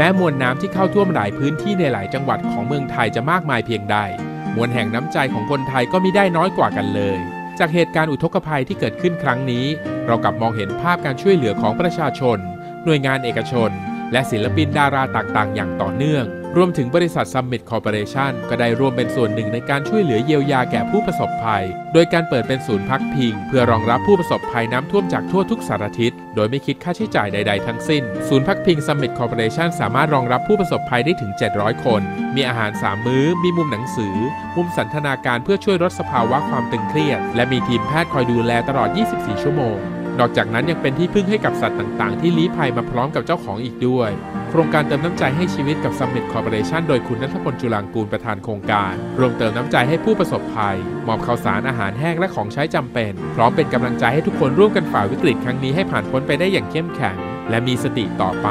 แม้มวลน้ำที่เข้าท่วมหลายพื้นที่ในหลายจังหวัดของเมืองไทยจะมากมายเพียงใด มวลแห่งน้ำใจของคนไทยก็มิได้น้อยกว่ากันเลย จากเหตุการณ์อุทกภัยที่เกิดขึ้นครั้งนี้ เรากลับมองเห็นภาพการช่วยเหลือของประชาชน หน่วยงานเอกชน และศิลปินดาราต่างๆ อย่างต่อเนื่องรวมถึงบริษัท Summit Corporation ก็ได้ร่วมเป็นส่วนหนึ่งในการช่วยเหลือเยียวยาแก่ผู้ประสบภัย โดยการเปิดเป็นศูนย์พักพิง เพื่อรองรับผู้ประสบภัยน้ำท่วมจากทั่วทุกสารทิศ โดยไม่คิดค่าใช้จ่ายใด ๆ ทั้งสิ้น ศูนย์พักพิง Summit Corporation สามารถรองรับผู้ประสบภัยได้ถึง 700 คน มีอาหาร 3 มื้อ มีมุมหนังสือ มุมสันทนาการเพื่อช่วยลดสภาวะความตึงเครียด และมีทีมแพทย์คอยดูแลตลอด 24 ชั่วโมง นอกจากนั้นยังเป็นที่พึ่งให้กับสัตว์ต่างๆ ที่ลี้ภัยมาพร้อมกับเจ้าของอีกด้วย โครงการเติมน้ำใจให้ชีวิตกับ Summit Corporation โดยคุณนัทพลจุลางกูลประธานโครงการ รวมเติมน้ำใจให้ผู้ประสบภัย มอบข้าวสารอาหารแห้งและของใช้จำเป็น พร้อมเป็นกำลังใจให้ทุกคนร่วมกันฝ่าวิกฤตครั้งนี้ให้ผ่านพ้นไปได้อย่างเข้มแข็ง และมีสติต่อไป